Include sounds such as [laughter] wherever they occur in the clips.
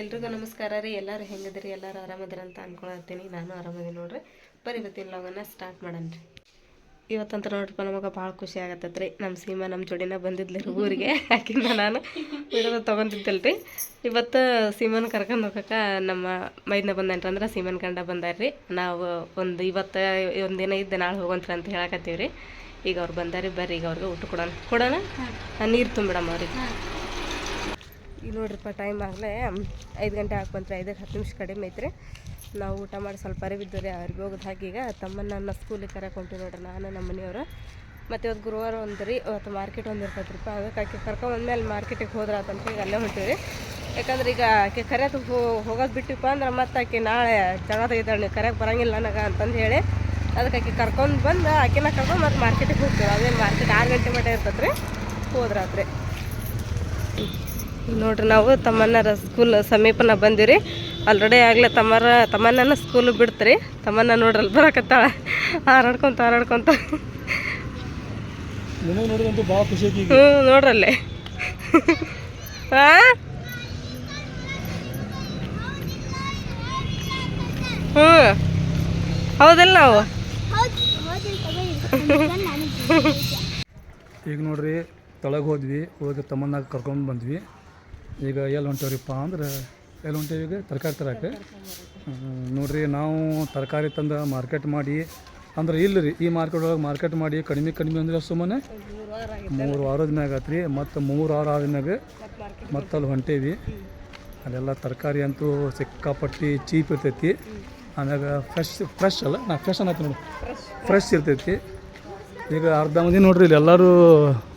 ಎಲ್ರಿಗೂ ನಮಸ್ಕಾರ ರೀ. ಎಲ್ಲರೂ ಹೆಂಗಿದ್ರಿ ಎಲ್ಲರೂ ಆರಾಮದಿರ ಅಂತ ಅನ್ಕೊಳತ್ತೀನಿ. ನಾನು ಆರಾಮದೀನಿ ನೋಡ್ರಿ. ಬರೀ ಇವತ್ತಿನ ಲಾಗನ್ನ ಸ್ಟಾರ್ಟ್ ಮಾಡೋಣ ರೀ. ಇವತ್ತಂತ ನೋಡ್ರಪ್ಪ ನಮಗೆ ಭಾಳ ಖುಷಿ ಆಗತ್ತೈತೆ ರೀ. ನಮ್ಮ ಸೀಮಾ ನಮ್ಮ ಜೋಡಿನ ಬಂದಿದ್ಲಿ ರೀ ಊರಿಗೆ. ಯಾಕಿಂದ ನಾನು ವಿಡಿಯೋದ ರೀ ಇವತ್ತು ಸೀಮನ್ ಕರ್ಕೊಂಡು ಹೋಗಕ್ಕೆ ನಮ್ಮ ಮೈದನ ಬಂದನ್ರಿ ಅಂದ್ರೆ ಸೀಮನ್ ಕಂಡ ಬಂದಾರ ರೀ. ನಾವು ಒಂದು ಇವತ್ತು ದಿನ ಇದ್ದು ನಾಳೆ ಹೋಗಂತ್ರಿ ಅಂತ ಹೇಳಕತ್ತೀವಿ ರೀ ಈಗ ಅವ್ರು ಬಂದಾರಿ ಬರ್ರಿ ಈಗ ಅವ್ರಿಗೆ ಊಟ ಕೊಡೋಣ. ಕೊಡೋಣ? ನೀರು ತುಂಬಿಡಮ್ಮ ಅವ್ರಿಗೆ. ನೋಡ್ರಿಪ್ಪ ಟೈಮ್ ಆಗಲೇ ಐದು ಗಂಟೆ ಹಾಕ್ಬಂತ್ರಿ ಐದಕ್ಕೆ ಹತ್ತು ನಿಮಿಷ ಕಡಿಮೆ ಐತ್ರಿ. ನಾವು ಊಟ ಮಾಡಿ ಸ್ವಲ್ಪ ಅರಿವಿದ್ದು ರೀ ಅವ್ರಿಗೆ ಹೋಗೋದು ಹಾಕಿ ಈಗ ತಮ್ಮನ್ನ ನನ್ನ ಸ್ಕೂಲಿಗೆ ಕರಕ್ಕೆ ಹೊಂಟೀವಿ ನೋಡ್ರಿ, ನಾನು ನಮ್ಮ ಮನೆಯವರು. ಮತ್ತು ಇವತ್ತು ಗುರುವಾರ ಒಂದು ರೀ, ಇವತ್ತು ಮಾರ್ಕೆಟ್ ಒಂದು ಇರ್ತೈತೆ ರೀ ಅದಕ್ಕೆ ಆಕೆ ಕರ್ಕೊಂಬಂದ್ಮೇಲೆ ಮಾರ್ಕೆಟಿಗೆ ಹೋದ್ರೆ ಅಂತ ಈಗ ಅಲ್ಲೇ ಹೊಂಟೀವಿ ಯಾಕಂದ್ರೆ ಈಗ ಆಕೆ ಕರೆಯೋದು ಹೋಗೋದು ಬಿಟ್ಟಿಪ್ಪ ಅಂದ್ರೆ ಮತ್ತೆ ಆಕೆ ನಾಳೆ ಜಗಳ ತೆಗಿತಾಳೆ ಕರೆಕ್ಟ್ ಬರಂಗಿಲ್ಲ ನನಗೆ ಅಂತಂದು ಹೇಳಿ ಅದಕ್ಕೆ ಆಕೆ ಕರ್ಕೊಂಡು ಬಂದು ಆಕೆನ ಕರ್ಕೊಂಡು ಮತ್ತೆ ಮಾರ್ಕೆಟಿಗೆ ಹೋಗ್ತೀವಿ. ಅದೇನು ಮಾರ್ಕೆಟ್ ಆರು ಗಂಟೆ ಮಟ್ಟ ಇರ್ತೈತೆ ರೀ ಹೋದ್ರಾತ್ರಿ. ನೋಡ್ರಿ ನಾವು ತಮ್ಮನ್ನರ ಸ್ಕೂಲ್ ಸಮೀಪನ ಬಂದಿರಿ ಆಲ್ರೆಡಿ ಆಗಲೇ ತಮ್ಮರ ತಮ್ಮನ್ನ ಸ್ಕೂಲ್ ಬಿಡ್ತ್ರಿ. ತಮ್ಮನ್ನ ನೋಡ್ರಲ್ಲ ಬರಕತ್ತಾಳ. ಹಾರಾಡ್ಕೊಂತ ಹಾರಾಡ್ಕೊಂತ. ಹ್ಞೂ ನೋಡ್ರಲ್ಲೇ. ಹಾಂ ಹ್ಞೂ ಹೌದಲ್ಲ ನಾವು? ಈಗ ನೋಡ್ರಿ ತಳಗೆ ಹೋದ್ವಿ. ಹೋಗಿ ತಮ್ಮನ್ನಾಗ ಕರ್ಕೊಂಡು ಬಂದ್ವಿ. ಈಗ ಎಲ್ಲಿ ಹೊಂಟೇವ್ರಿಪ್ಪ ಅಂದ್ರೆ ಎಲ್ಲಿ ಹೊಂಟೇವಿ ಈಗ ತರಕಾರಿ ತರಕ್ಕೆ ನೋಡಿರಿ ನಾವು ತರಕಾರಿ ತಂದು ಮಾರ್ಕೆಟ್ ಮಾಡಿ, ಅಂದ್ರೆ ಇಲ್ಲ ರೀ, ಈ ಮಾರ್ಕೆಟ್ ಒಳಗೆ ಮಾರ್ಕೆಟ್ ಮಾಡಿ ಕಡಿಮೆ ಕಡಿಮೆ ಅಂದ್ರೆ ಸುಮ್ಮನೆ ಮೂರು ವಾರದ ಮ್ಯಾಗ ಆತ್ರಿ, ಮತ್ತು ಮೂರು ವಾರ ಆದ್ಮ್ಯಾಗ ಮತ್ತೆ ಅಲ್ಲಿ ಹೊಂಟೇವಿ. ಅಲ್ಲೆಲ್ಲ ತರಕಾರಿ ಅಂತೂ ಸಿಕ್ಕಾಪಟ್ಟಿ ಚೀಪ್ ಇರ್ತೈತಿ. ಆಮ್ಯಾಗ ಫ್ರೆಶ್ ಫ್ರೆಶ್ ಅಲ್ಲ, ನಾ ಫ್ರೆಶ್ ಅನ್ನ ನೋಡಿ. ಫ್ರೆಶ್ ಇರ್ತೈತಿ. ಈಗ ಅರ್ಧ ಮಂದಿ ನೋಡ್ರಿ ಇಲ್ಲಿ ಎಲ್ಲರೂ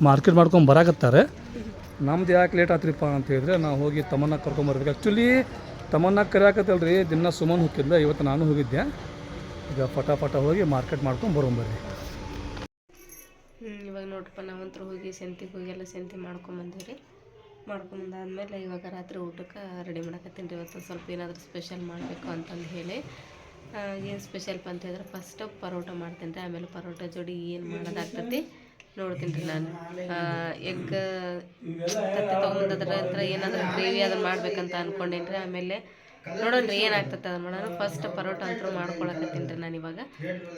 ಮಾರ್ಕೆಟ್ ಮಾಡ್ಕೊಂಡು ಬರಾಕತ್ತಾರೆ. ನಮ್ದು ಯಾಕೆ ಲೇಟ್ ಆತ್ರಿಪ್ಪ ಅಂತ ಹೇಳಿದ್ರೆ, ನಾವು ಹೋಗಿ ತಮ್ಮನ್ನ ಕರ್ಕೊಂಬರ್ಬೇಕು ಆ್ಯಕ್ಚುಲಿ ತಮ್ಮನ್ನ ಕರೆಯಾಕತ್ತಲ್ಲ ರೀ ದಿನ ಸುಮನ್ ಹೋಗಿದ್ದ ಇವತ್ತು ನಾನು ಹೋಗಿದ್ದೆ. ಈಗ ಪಟ ಹೋಗಿ ಮಾರ್ಕೆಟ್ ಮಾಡ್ಕೊಂಡು ಬರೋಂಬರ್ರಿ ಇವಾಗ ನೋಡ್ರಪ್ಪ ನಾವಂತೂ ಹೋಗಿ ಸೆಂತಿಗೆ ಹೋಗಿ ಎಲ್ಲ ಸೆಂತಿ ಮಾಡ್ಕೊಂಬಂದಿವಿ ಮಾಡ್ಕೊಂಬಂದಾದ್ಮೇಲೆ ಇವಾಗ ರಾತ್ರಿ ಊಟಕ್ಕೆ ರೆಡಿ ಮಾಡಕತ್ತೀನಿ ರೀ. ಇವತ್ತು ಸ್ವಲ್ಪ ಏನಾದರೂ ಸ್ಪೆಷಲ್ ಮಾಡಬೇಕು ಅಂತಂದು ಹೇಳಿ. ಏನು ಸ್ಪೆಷಲ್ ಅಂತ ಹೇಳಿದ್ರೆ ಫಸ್ಟ್ ಪರೋಟ ಮಾಡ್ತೀನಿ ರೀ ಆಮೇಲೆ ಪರೋಟ ಜೋಡಿ ಏನು ಮಾಡೋದಾಗ್ತೈತಿ. ನೋಡ್ತೀನಿ ರೀ ನಾನು. ಎಗ್ ತತ್ತಿ ತೊಗೊಂಬಂದದ್ರ ನಂತರ ಏನಾದರೂ ಗ್ರೇವಿ ಅದನ್ನು ಮಾಡ್ಬೇಕಂತ ಅಂದ್ಕೊಂಡೇನಿ ರೀ ಆಮೇಲೆ ನೋಡೋಣ ರೀ ಏನಾಗ್ತದೆ ಅದನ್ನ ಮಾಡೋಣ. ಫಸ್ಟ್ ಪರೋಟ ಅಂತೂ ಮಾಡ್ಕೊಳಕತ್ತೀನಿ ರೀ ನಾನು ಇವಾಗ.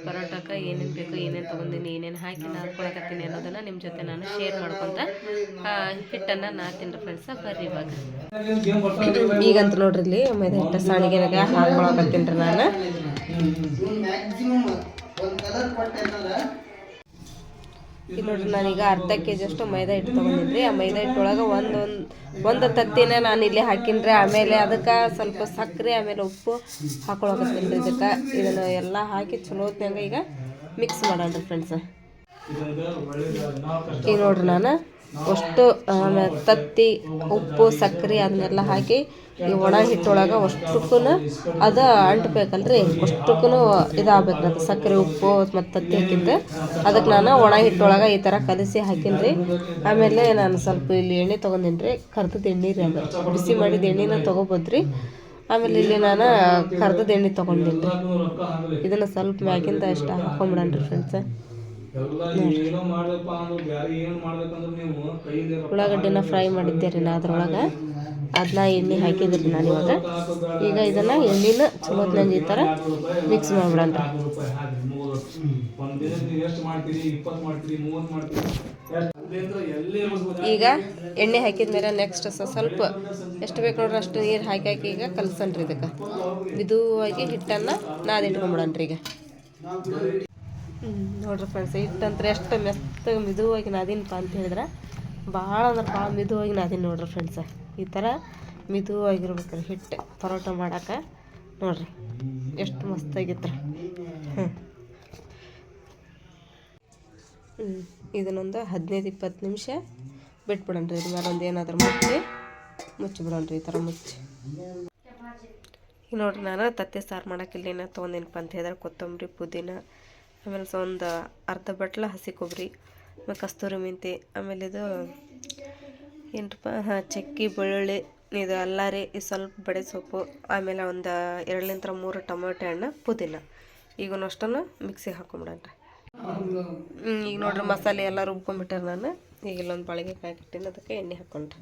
ಪರೋಟಕ್ಕೆ ಏನೇನು ಬೇಕು ಏನೇನು ತೊಗೊಂಡಿನಿ ಏನೇನು ಹಾಕಿ ನಾದ್ಕೊಳಕತ್ತೀನಿ ಅನ್ನೋದನ್ನು ನಿಮ್ಮ ಜೊತೆ ನಾನು ಶೇರ್ ಮಾಡ್ಕೊತ ಆ, ಹಿಟ್ಟನ್ನು ನಾದ್ತೀನಿ ರೀ ಫ್ರೆಂಡ್ಸ ಬರ್ರಿ ಇವಾಗ. ಈಗಂತ ನೋಡ್ರಿ ಇಲ್ಲಿ ಮೈದಾ ಹಿಟ್ಟು ಸಾಣಿಗೆನಾಗ ಹಾಕೊಳಕತ್ತೀನಿ ರೀ ನಾನು. ಈಗ ನೋಡ್ರಿ, ನಾನೀಗ ಅರ್ಧ ಕೆ ಜಿ ಅಷ್ಟು ಮೈದಾ ಹಿಟ್ಟು ತೊಗೊಂಡಿದ್ರಿ. ಆ ಮೈದಾ ಹಿಟ್ಟೊಳಗೆ ಒಂದು ಒಂದು ತತ್ತಿನ ನಾನು ಇಲ್ಲಿ ಹಾಕಿನ್ರಿ. ಆಮೇಲೆ ಅದಕ್ಕೆ ಸ್ವಲ್ಪ ಸಕ್ಕರೆ ಆಮೇಲೆ ಉಪ್ಪು ಹಾಕೊಳಕತ್ತೀನಿ ರೀ ಇದಕ್ಕೆ. ಇದನ್ನು ಎಲ್ಲ ಹಾಕಿ ಚಲೋ ಈಗ ಮಿಕ್ಸ್ ಮಾಡೋಣ ಫ್ರೆಂಡ್ಸ್ ಈಗ ನೋಡ್ರಿ ನಾನು ಅಷ್ಟು ತತ್ತಿ, ಉಪ್ಪು ಸಕ್ಕರೆ ಅದನ್ನೆಲ್ಲ ಹಾಕಿ ಈ ಒಣ ಹಿಟ್ಟೊಳಗೆ ಅಷ್ಟಕ್ಕೂ ಅದು ಅಂಟಬೇಕಂದ್ರೆ ಅಷ್ಟಕ್ಕೂ ಇದಾಗಬೇಕು ಅದು ಸಕ್ಕರೆ ಉಪ್ಪು ಮತ್ತು ತತ್ತಿ ಹಾಕಿದ್ದೆ ಅದಕ್ಕೆ ನಾನು ಒಣ ಹಿಟ್ಟೊಳಗೆ ಈ ಥರ ಕಲಸಿ ಹಾಕಿನ್ರಿ. ಆಮೇಲೆ ನಾನು ಸ್ವಲ್ಪ ಇಲ್ಲಿ ಎಣ್ಣೆ ತೊಗೊಂಡಿನಿ ರೀ ಕರ್ದದ ಎಣ್ಣೆ ರೀ ಅದು. ಬಿಸಿ ಮಾಡಿದ ಎಣ್ಣೆನ ತೊಗೋಬೋದ್ರಿ. ಆಮೇಲೆ ಇಲ್ಲಿ ನಾನು ಕರ್ದದ ಎಣ್ಣೆ ತೊಗೊಂಡಿನಿ ರೀ ಇದನ್ನು ಸ್ವಲ್ಪ ಮ್ಯಾಗಿಂದ ಇಷ್ಟ ಹಾಕೊಂಬಿಡಣ ರೀ ಫ್ರೆಂಡ್ಸ್ ಉಳ್ಳಾಗಡ್ಡಿನ ಫ್ರೈ ಮಾಡಿದ್ದೆ ರೀ ನಾ ಅದ್ರೊಳಗೆ. ಅದನ್ನ ಎಣ್ಣೆ ಹಾಕಿದ್ರಿ ನಾನು ಇವಾಗ. ಈಗ ಇದನ್ನು ಎಣ್ಣೆನ ಚಲೋ ಈ ಥರ ಮಿಕ್ಸ್ ಮಾಡ್ಬಿಡಣ. ಈಗ ಎಣ್ಣೆ ಹಾಕಿದ ಮೇಲೆ ನೆಕ್ಸ್ಟ್ ಸ್ವಲ್ಪ ಎಷ್ಟು ಬೇಕು ನೋಡ್ರಿ, ಅಷ್ಟು ನೀರು ಹಾಕಿ ಹಾಕಿ ಈಗ ಕಲಸನ್ರಿ ಇದಕ್ಕೆ. ಮಿದುವಾಗಿ ಹಿಟ್ಟನ್ನು ನಾದಿಟ್ಕೊಂಬಿಡನ್ರಿ ಈಗ. ನೋಡ್ರಿ ಫ್ರೆಂಡ್ಸ್ ಹಿಟ್ಟಂದ್ರೆ ಎಷ್ಟು ಮೆತ್ತಗೆ ಮಿದುವಾಗಿ ನಾದಿನಪ್ಪ ಅಂತ ಹೇಳಿದ್ರೆ ಭಾಳ ಅಂದ್ರೆ ಭಾಳ ಮಿದುವಾಗಿ ನಾದಿನ ನೋಡ್ರಿ ಫ್ರೆಂಡ್ಸ ಈ ಥರ ಮಿದುವಾಗಿರ್ಬೇಕ್ರಿ ಹಿಟ್ಟು ಪರೋಟ ಮಾಡೋಕೆ. ನೋಡ್ರಿ, ಎಷ್ಟು ಮಸ್ತಾಗಿತ್ತು ಹ್ಞೂ ಇದನ್ನೊಂದು ಹದಿನೈದು ಇಪ್ಪತ್ತು ನಿಮಿಷ ಬಿಟ್ಬಿಡೋಣ ರೀ ಮೇಲೆ ಒಂದು ಏನಾದರೂ ಮುಚ್ಚಿ ರೀ ಈ ಥರ ಮುಚ್ಚಿ. ಈಗ ನೋಡ್ರಿ ನಾನು ತತ್ತೆ ಸಾರು ಮಾಡೋಕ್ಕಿಲ್ಲ ಏನೋ ತೊಗೊಂಡಿನಪ್ಪ ಅಂತ ಹೇಳಿದ್ರೆ ಕೊತ್ತಂಬರಿ, ಪುದೀನ, ಆಮೇಲೆ ಒಂದು ಅರ್ಧ ಬಟ್ಲ ಹಸಿ ಕೊಬ್ಬರಿ, ಆಮೇಲೆ ಕಸ್ತೂರಿ ಮೆಂತೆ, ಆಮೇಲೆ ಇದು ಏನಪ್ಪ ಹಾಂ, ಚಕ್ಕಿ, ಬೆಳ್ಳುಳ್ಳಿ, ಇದು ಅಲ್ಲ ರೀ ಸ್ವಲ್ಪ ಬಡೆ ಸೊಪ್ಪು, ಆಮೇಲೆ ಒಂದು ಎರಡಲಿಂತ್ರ ಮೂರು ಟೊಮೆಟೊ ಹಣ್ಣು, ಪುದೀನ. ಈಗ ಅಷ್ಟನ್ನು ಮಿಕ್ಸಿಗೆ ಹಾಕೊಂಬಿಡಣ್ರಿ ಈಗ ನೋಡ್ರಿ ಮಸಾಲೆ ಎಲ್ಲ ರುಬ್ಕೊಂಡ್ಬಿಟ್ಟಾರ ನಾನು. ಈಗ ಇಲ್ಲೊಂದು ಬಾಳಿಗೆ ಕಾಯಿ ಕಟ್ಟಿನ ಅದಕ್ಕೆ ಎಣ್ಣೆ ಹಾಕೊಂಡ್ರಿ.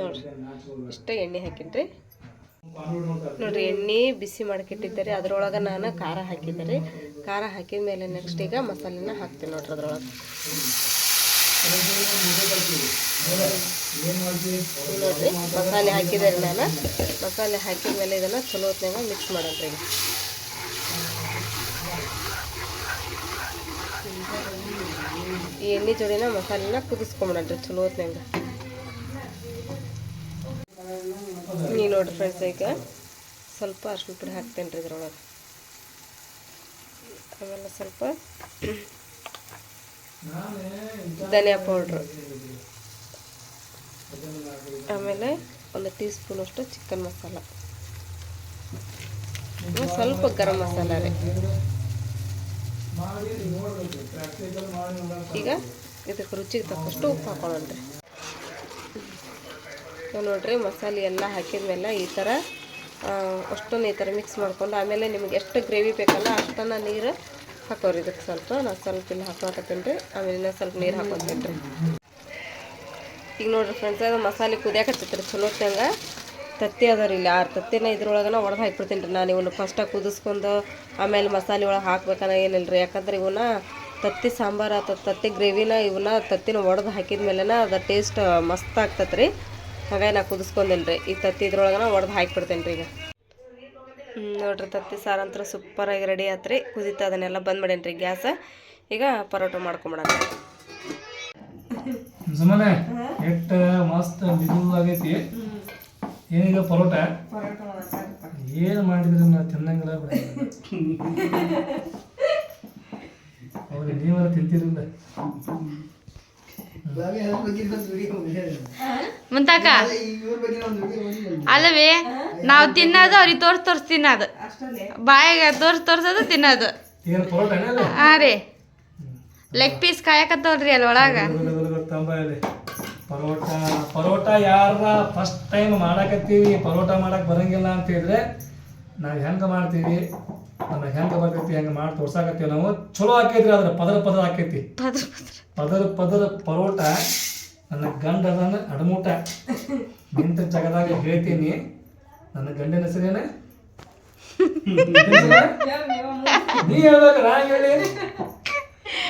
ನೋಡ್ರಿ, ಇಷ್ಟೇ ಎಣ್ಣೆ ಹಾಕಿನ್ರಿ. ನೋಡ್ರಿ, ಎಣ್ಣೆ ಬಿಸಿ ಮಾಡ್ಕಿಟ್ಟಿದ್ದಾರೆ. ಅದ್ರೊಳಗೆ ನಾನು ಖಾರ ಹಾಕಿದ್ದೆ ಖಾರ ಹಾಕಿದ ಮೇಲೆ ನೆಕ್ಸ್ಟ್ ಈಗ ಮಸಾಲೆನ ಹಾಕ್ತೀನಿ ನೋಡ್ರಿ ಅದ್ರೊಳಗೆ. ನೋಡ್ರಿ, ಮಸಾಲೆ ಹಾಕಿದ್ದಾರೆ ನಾನು. ಮಸಾಲೆ ಹಾಕಿದ ಮೇಲೆ ಇದನ್ನು ಚಲೋ ಹೊತ್ನಾಗ ಮಿಕ್ಸ್ ಮಾಡಲ್ರಿ ಈಗ. ಈ ಎಣ್ಣೆ ಜೋಡಿನ ಮಸಾಲೆನ ಕುದಿಸ್ಕೊಂಬಿಡಣ್ರಿ ಚಲೋ ಹೊತ್ನಾಗ ನೀವು ನೋಡ್ರಿ ಫ್ರೆಂಡ್ಸ್ ಈಗ ಸ್ವಲ್ಪ ಅರ್ಶಿನ ಪುಡಿ ಹಾಕ್ತೇನೆ ರೀ ಇದ್ರೊಳಗೆ. ಆಮೇಲೆ ಸ್ವಲ್ಪ ಧನಿಯಾ ಪೌಡ್ರು ಆಮೇಲೆ ಒಂದು ಟೀ ಸ್ಪೂನಷ್ಟು ಚಿಕನ್ ಮಸಾಲ ಸ್ವಲ್ಪ ಗರಂ ಮಸಾಲ ರೀ. ಈಗ ಇದಕ್ಕೆ ರುಚಿಗೆ ತಕ್ಕಷ್ಟು ಉಪ್ಪು ಹಾಕೊಳ್ಳೋಣ್ರಿ ಇವಾಗ ನೋಡ್ರಿ, ಮಸಾಲೆ ಎಲ್ಲ ಹಾಕಿದ್ಮೇಲೆ ಈ ಥರ ಅಷ್ಟನ್ನು ಈ ಥರ ಮಿಕ್ಸ್ ಮಾಡ್ಕೊಂಡು, ಆಮೇಲೆ ನಿಮ್ಗೆ ಎಷ್ಟು ಗ್ರೇವಿ ಬೇಕಲ್ಲ ಅಷ್ಟನ್ನು ನೀರು ಹಾಕೋರಿ. ಇದಕ್ಕೆ ಸ್ವಲ್ಪ ನಾನು ಸ್ವಲ್ಪ ಇಲ್ಲಿ ಹಾಕೋಕತ್ತೀನಿ ರೀ. ಆಮೇಲೆ ಇನ್ನೂ ಸ್ವಲ್ಪ ನೀರು ಹಾಕೊತೀನಿ ರೀ. ಈಗ ನೋಡಿರಿ ಫ್ರೆಂಡ್ಸ್ ಅದು ಮಸಾಲೆ ಕುದಿಯಾಕತ್ತೈತೆ ರೀ. ಚಲೋ ಹೊತ್ನಾಗ ತತ್ತಿ ಅದಾವ್ರಿ ಇಲ್ಲಿ. ಆರು ತತ್ತಿನ ಇದ್ರೊಳಗನ ಒಡೆದು ಹಾಕ್ಬಿಡ್ತೀನಿ ರೀ ನಾನು. ಇವನ್ನ ಫಸ್ಟಾಗಿ ಕುದಿಸ್ಕೊಂಡು ಆಮೇಲೆ ಮಸಾಲೆ ಒಳಗೆ ಹಾಕ್ಬೇಕನ್ನ ಏನಿಲ್ಲ ರೀ ಯಾಕಂದ್ರೆ ಇವನ್ನ ತತ್ತಿ ಸಾಂಬಾರು ಅಥವಾ ತತ್ತಿ ಗ್ರೇವಿನ ಇವನ್ನ ತತ್ತಿನ ಒಡೆದು ಹಾಕಿದ ಮೇಲೆನ ಅದು ಟೇಸ್ಟ್ ಮಸ್ತ್ ಆಗ್ತೈತೆ ರೀ ಹಾಗಾಗಿ ನಾ ರೀ ಈ ತತ್ತಿ ಇದ್ರೊಳಗನ ಒಡೆದು ಹಾಕಿಬಿಡ್ತೇನೆ ರೀ ಈಗ ನೋಡ್ರಿ ತತ್ತಿ ಸಾರು ಅಂತೂ ಸೂಪರಾಗಿ ರೆಡಿ ಆತ್ರಿ. ಕುದೀತಾ ಅದನ್ನೆಲ್ಲ ಬಂದ್ ಮಾಡೇನಿ ರೀ ಗ್ಯಾಸ. ಈಗ ಪರೋಟ ಮಾಡ್ಕೊಂಬಿಡೋಣ. ಸುಮ್ಮನೆ ಎಟ್ಟ ಮಸ್ತ್ ಏನೀಗ ಪರೋಟ? ಏನು ಮಾಡಿದ್ರಿ ನಾ ತಿನ್ನಂಗಿಲ್ಲ ಬಿಡ. ಅವ್ರಿಗೆ ನೀವರ ಮುಂತಾಕ? ಅಲ್ಲವೇ? ನಾವು ತಿನ್ನೋದು ಅವ್ರಿಗೆ ತೋರ್ಸ್ ತೋರ್ಸ್ ತಿನ್ನೋದು. ಬಾಯಾಗ ತೋರ್ಸ್ ತೋರ್ಸೋದು ತಿನ್ನೋದು. ಹಾ ರೀ. ಲೆಗ್ ಪೀಸ್ ಕಾಯಕತ್ತವ್ರಿ ಅಲ್ಲಿ ಒಳಗ. ಪರೋಟ ಪರೋಟ ಯಾರ ಫಸ್ಟ್ ಟೈಮ್ ಮಾಡಕತ್ತೀವಿ. ಪರೋಟ ಮಾಡಕ್ ಬರಂಗಿಲ್ಲ ಅಂತ ಹೇಳಿದ್ರೆ ನಾವು ಹೆಂಗೆ ಮಾಡ್ತೀವಿ? ನಮ್ಮ ಹೆಂಗೆ ಬರ್ತೈತಿ ಹೆಂಗೆ ಮಾಡಿ ತೋರ್ಸಾಕತ್ತೀವಿ ನಾವು ಚಲೋ ಆಕೈತ್ರಿ ಅದ್ರ ಪದರ ಪದರ ಆಕೈತಿ. ಪದ್ರ ಪದ್ರ. ಪರೋಟ ನನ್ನ ಗಂಡ ಅದನ್ನ ಅಡಮೂಟ. ನಿಂತ ಜಗದಾಗ ಹೇಳ್ತೀನಿ ನನ್ನ ಗಂಡನ ಹೆಸರೇನ? [laughs] ನೀ ಹೇಳ್ಬೇಕು ನಾ ಹೇಳಿ.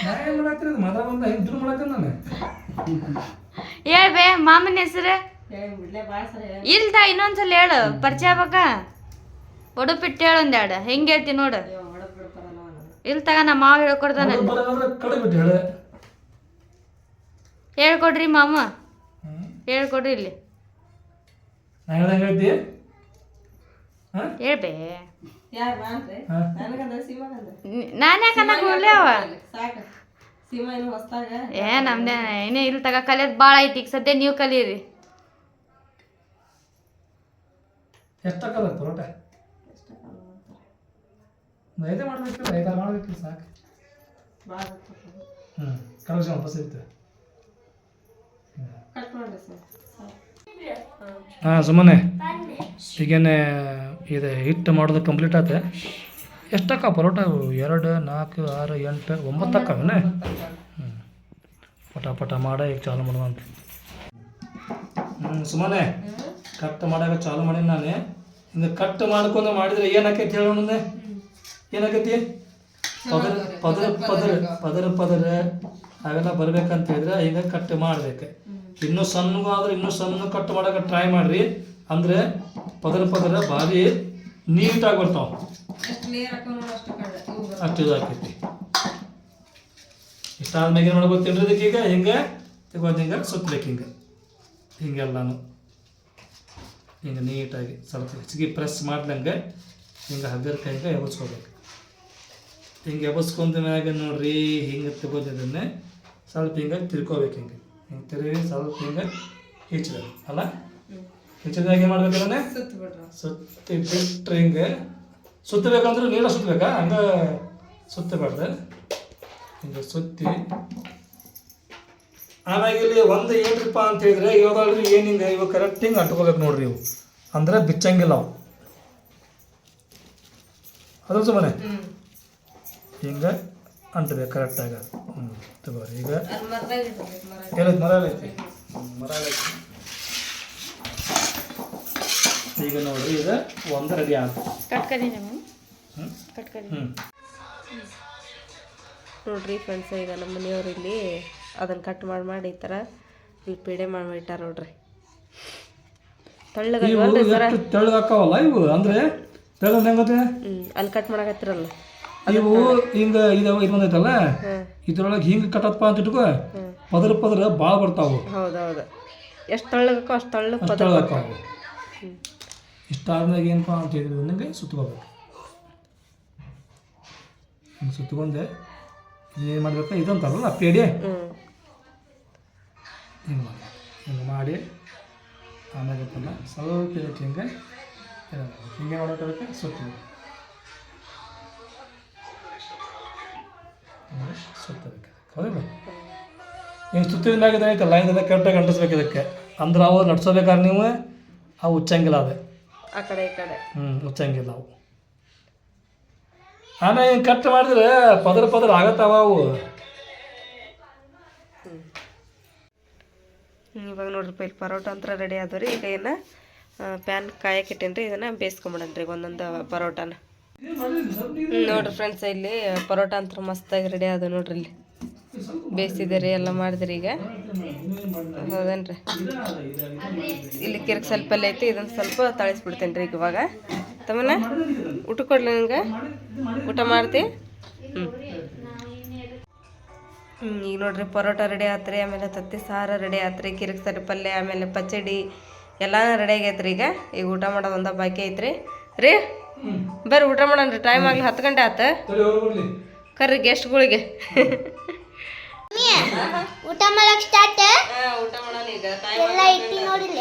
ನಾ ಏನ್ ಮದ ಬಂದ ಇದ್ರು ಮಾಡತ್ತೀನಿ ನಾನು. ಹೇಳ್ಬೇ ಮಾಮನ ಹೆಸರು? ಇಲ್ದ ಇನ್ನೊಂದ್ಸಲ ಹೇಳು ಪರಿಚಯ ಆಗ್ಬೇಕ? ಒಡಪಿಟ್ಟು ಹೇಳು ಒಂದೆರಡು ಹೆಂಗ್ ಹೇಳ್ತಿ ನೋಡು. ಇಲ್ ತಗ ನಮ್ಮ ಮಾವ ಹೇಳ್ಕೊಡ್ತಾನ. ಹೇಳ್ಕೊಡ್ರಿ ಮಾಮ ಹೇಳ್ಕೊಡ್ರಿ ಇಲ್ಲಿ. ಹೇಳ್ಬೇ. ನಾನು ಯಾಕೆ ಅವ? ಏ ನಮ್ದೇ ಏನೇ ಇಲ್ಲಿ ತಗ ಕಲಿಯೋದು ಭಾಳ ಐತಿ. ಈಗ ಸದ್ಯ ನೀವು ಕಲೀರಿ. ಎಷ್ಟಾಕಲ್ಲ ಪರೋಟ? ಒಂದು ಐದೇ ಮಾಡಬೇಕಿಲ್ಲ ಐದಾರು ಮಾಡಬೇಕಿಲ್ಲ ಸಾಕು. ಹ್ಞೂ ಕಟ್ ಮಾಡ್ರಿ ಸರ್ ಹಾಂ ಸುಮ್ಮನೆ. ಈಗೇನೆ ಇದೆ ಹಿಟ್ಟು ಮಾಡೋದು ಕಂಪ್ಲೀಟ್ ಆತ. ಎಷ್ಟಕ್ಕ? ಪರೋಟ? ಎರಡು ನಾಲ್ಕು ಆರು ಎಂಟು ಒಂಬತ್ತು ಅಕ್ಕವೇ ಹ್ಞೂ ಪಟ ಪಟ ಮಾಡ ಈಗ ಚಾಲು ಮಾಡೋಣ ಅಂತ. ಹ್ಞೂ ಸುಮ್ಮನೆ. ಕಟ್ ಮಾಡಾಗ ಚಾಲು ಮಾಡೀನಿ ನಾನೇ? ಇನ್ನು ಕಟ್ ಮಾಡ್ಕೊಂಡು ಮಾಡಿದ್ರೆ ಏನಕ್ಕೆ ಹೇಳೋಣ ಮುಂದೆ ಏನಾಕೈತಿ ಪದರ ಪದರ ಪದರ ಪದರ ಪದರ. ಅವೆಲ್ಲ ಬರ್ಬೇಕಂತ ಹೇಳಿದ್ರೆ ಈಗ ಕಟ್ ಮಾಡ್ಬೇಕು. ಇನ್ನೂ ಸಣ್ಣಗಾದ್ರೆ ಇನ್ನೂ ಸಣ್ಣ ಕಟ್ ಮಾಡಕ್ಕೆ ಟ್ರೈ ಮಾಡ್ರಿ. ಅಂದ್ರೆ ಪದರ ಪದರ ಭಾರಿ ನೀಟಾಗಿ ಬರ್ತಾವ. ಅಷ್ಟು. ಅಷ್ಟು ಇದಾಕೈತಿ ಇಷ್ಟಾದ್ಮೇಲೆ ಏನು ಮಾಡ್ಬೇಕು ತಿನ್ರಿ ಇದಕ್ಕೆ ಈಗ? ಹಿಂಗೆ ತಗೊಂಡು ಹಿಂಗೆ ಸುತ್ತಬೇಕು ಹಿಂಗೆ. ಹಿಂಗೆಲ್ಲಾನು. ಹಿಂಗೆ ನೀಟಾಗಿ ಸ್ವಲ್ಪ ಹೆಚ್ಚಿಗೆ ಪ್ರೆಸ್ ಮಾಡ್ದಂಗೆ ಹಿಂಗೆ ಹಗ್ಗದ ಕೈಗೆ ಎಬಸ್ಕೋಬೇಕು ಹಿಂಗೆ ಎಬಸ್ಕೊಂಡ ಮ್ಯಾಗ ನೋಡ್ರಿ ಹಿಂಗೆ ತಗೋದಿದ್ದನ್ನೇ ಸ್ವಲ್ಪ ಹಿಂಗೆ ತಿರ್ಕೋಬೇಕು ಹಿಂಗೆ. ಹಿಂಗೆ ತಿರುಗಿ ಸ್ವಲ್ಪ ಹಿಂಗೆ ಹೆಚ್ಚಬೇಕು ಅಲ್ಲ? ಹೆಚ್ಚಿದಾಗ ಏನು ಮಾಡ್ಬೇಕು ಅದನ್ನೇ? ಸುತ್ತ ಬಿಟ್ಟರೆ ಹಿಂಗೆ. ಸುತ್ತಬೇಕಂದ್ರೆ ನೀರ ಸುತ್ತಬೇಕಾ? ಹಂಗೆ ಸುತ್ತಬಾರ್ದು. ಹಿಂಗೆ ಸುತ್ತಿ. ಆಮ್ಯಾಗ ಇಲ್ಲಿ ಒಂದು ಏನ್ರಿಪ್ಪ ಅಂತ ಹೇಳಿದ್ರೆ ಇವಾಗಲ್ರಿ ಏನು ಹಿಂಗೆ ಇವಾಗ ಕರೆಕ್ಟ್ ಹಿಂಗೆ ಅಟ್ಕೋಬೇಕು ನೋಡ್ರಿ ಇವು. ಅಂದ್ರೆ ಬಿಚ್ಚಂಗಿಲ್ಲ ಅವು. ಅದ್ರ ಸುಮ್ಮನೆ? ಹಿಂಗೆ ಅಂಟಬೇಕು ಕರೆಕ್ಟಾಗಿ ಹ್ಞೂ ತಗೋರಿ. ಈಗ ಇರ್ತೈತಿ ಮರ ಐತಿ? ಮರ ಎಲ್ಲೈತಿ ಈಗ ನೋಡ್ರಿ ಈಗ ಒಂದು ರೆಡಿ ನೀವು. ಹ್ಞೂ ಕಟ್ಕರಿ. ನೋಡ್ರಿ ಫ್ರೆಂಡ್ಸ್ ಈಗ ನಮ್ಮ ಮನೆಯವ್ರು ಇಲ್ಲಿ ಅದನ್ನು ಕಟ್ ಮಾಡಿ ಮಾಡಿ ಈ ಥರ ಇಲ್ಲಿ ಪೇಡೆ ಮಾಡಿಬಿಟ್ಟಾರ ನೋಡ್ರಿ. ತೆಳ್ಳಗಾಕಾವಲ್ಲ ಇವು? ಅಂದ್ರೆ ತಳ್ಳ ಹೆಂಗತ್ತೆ ಹ್ಞೂ ಅಲ್ಲಿ ಕಟ್ ಮಾಡಕತ್ತಿರಲ್ಲ ಇವು ಹಿಂಗ ಇದಾವ ಇದು ಬಂದೈತಲ್ಲ? ಇದ್ರೊಳಗೆ ಹಿಂಗೆ ಕಟ್ಟತ್ತಪ್ಪ ಅಂತ ಇಟ್ಕೋ. ಪದರ ಪದರ ಭಾಳ ಬರ್ತಾವು. ಹೌದೌದು. ಎಷ್ಟು ತಳ್ಳಗಕ್ಕೋ ಅಷ್ಟು ತಳ್ಳ ಪದರ ಇಷ್ಟಾದ್ಮೇಲೆ ಏನಪ್ಪ ಅಂತ ಹೇಳಿದ್ರೆ ನನಗೆ ಸುತ್ತಕೋಬೇಕು ಹಿಂಗೆ ಸುತ್ತಕೊಂಡೆ ಏನು ಮಾಡ್ಬೇಕು? ಇದಂತಾರಲ್ಲ ಪೇಡೆ? ಹಿಂಗೆ ಮಾಡಿ. ಹಿಂಗೆ ಮಾಡಿ. ಆಮೇಲೆ ಸ್ವಲ್ಪ ಹಿಂಗೆ ಹಿಂಗೆ ಮಾಡೋಕೆ ಸುತ್ತೀವಿ ಹಿಂಗೆ ಸುತ್ತಬೇಕು ಹೌದಿಲ್ಲ ನೀವು ಸುತ್ತಿದ ಮ್ಯಾಗ ಲೈನ್ ಇದನ್ನ ಕರೆಕ್ಟಾಗಿ ಅಂಟಿಸ್ಬೇಕು ಇದಕ್ಕೆ. ಅಂದ್ರೆ ಅವು ನಡ್ಸೋಬೇಕಾದ್ರೆ ನೀವು ಅವು ಉಚ್ಚಂಗಿಲ್ಲ ಅದು. ಆ ಕಡೆ ಈ ಕಡೆ. ಹ್ಞೂ ಉಚ್ಚಂಗಿಲ್ಲ ಅವು. ಆಮೇಲೆ ಹಿಂಗೆ ಕಟ್ ಮಾಡಿದ್ರೆ ಪದರ ಪದರ ಆಗತ್ತಾವ ಅವು. ಇವಾಗ ನೋಡ್ರಿ ಇಲ್ಲಿ ಪರೋಟ ಅಂತ ರೆಡಿ ಆದವ್ರಿ. ಈಗ ಏನು ಪ್ಯಾನ್ ಕಾಯಕ್ಕೆ ಇದನ್ನು ಇದನ್ನ ಬೇಯಿಸ್ಕೊಂಬಿಡನ್ರಿ ಒಂದೊಂದು ಪರೋಟನ. ನೋಡ್ರಿ ಫ್ರೆಂಡ್ಸ್ ಇಲ್ಲಿ ಪರೋಟ ಅಂತ ಮಸ್ತಾಗಿ ರೆಡಿ ಆದ ನೋಡ್ರಿ ಇಲ್ಲಿ. ಬೇಯಿಸಿದಿರಿ ಎಲ್ಲ ಮಾಡಿದ್ರಿ ಈಗ. ಹೌದೇನ್ರಿ? ಇಲ್ಲಿ ಕಿರ್ಕ್ ಸ್ವಲ್ಪ ಎಲ್ಲ ಐತಿ, ಇದನ್ನ ಸ್ವಲ್ಪ ತಳಿಸ್ಬಿಡ್ತೇನೆ ರೀ ಈಗ ಇವಾಗ. ತಮ್ಮನ ಊಟ ಕೊಡ್ಲಿ ನಿಂಗೆ ಊಟ ಮಾಡ್ತಿ? ಹ್ಞೂ ಈಗ ನೋಡ್ರಿ ಪರೋಟ ರೆಡಿ ಆತ್ರಿ, ಆಮೇಲೆ ತತ್ತಿ ಸಾರು ರೆಡಿ ಆತ್ರಿ, ಕಿರಿಕ್ ಸರಿ ಪಲ್ಯ ಆಮೇಲೆ ಪಚಡಿ, ಎಲ್ಲಾನು ರೆಡಿ ಆಗೈತ್ರಿ ಈಗ. ಈಗ ಊಟ ಮಾಡೋದೊಂದ ಬಾಕಿ ಐತ್ರಿ. ರೀ? ಬರ್ರಿ ಊಟ ಮಾಡೋಣ ಟೈಮ್ ಆಗ್ಲಿ ಹತ್ತು ಗಂಟೆ ಆತ. ಕರ್ರಿ ಗೆಸ್ಟ್ಗಳಿಗೆ ಊಟ ಮಾಡಕ್ ಸ್ಟಾರ್ಟ್ ಊಟ ಮಾಡೋಣ ಈಗ. ಎಲ್ಲ ಇಟ್ಟಿ ನೋಡಿಲ್ಲ.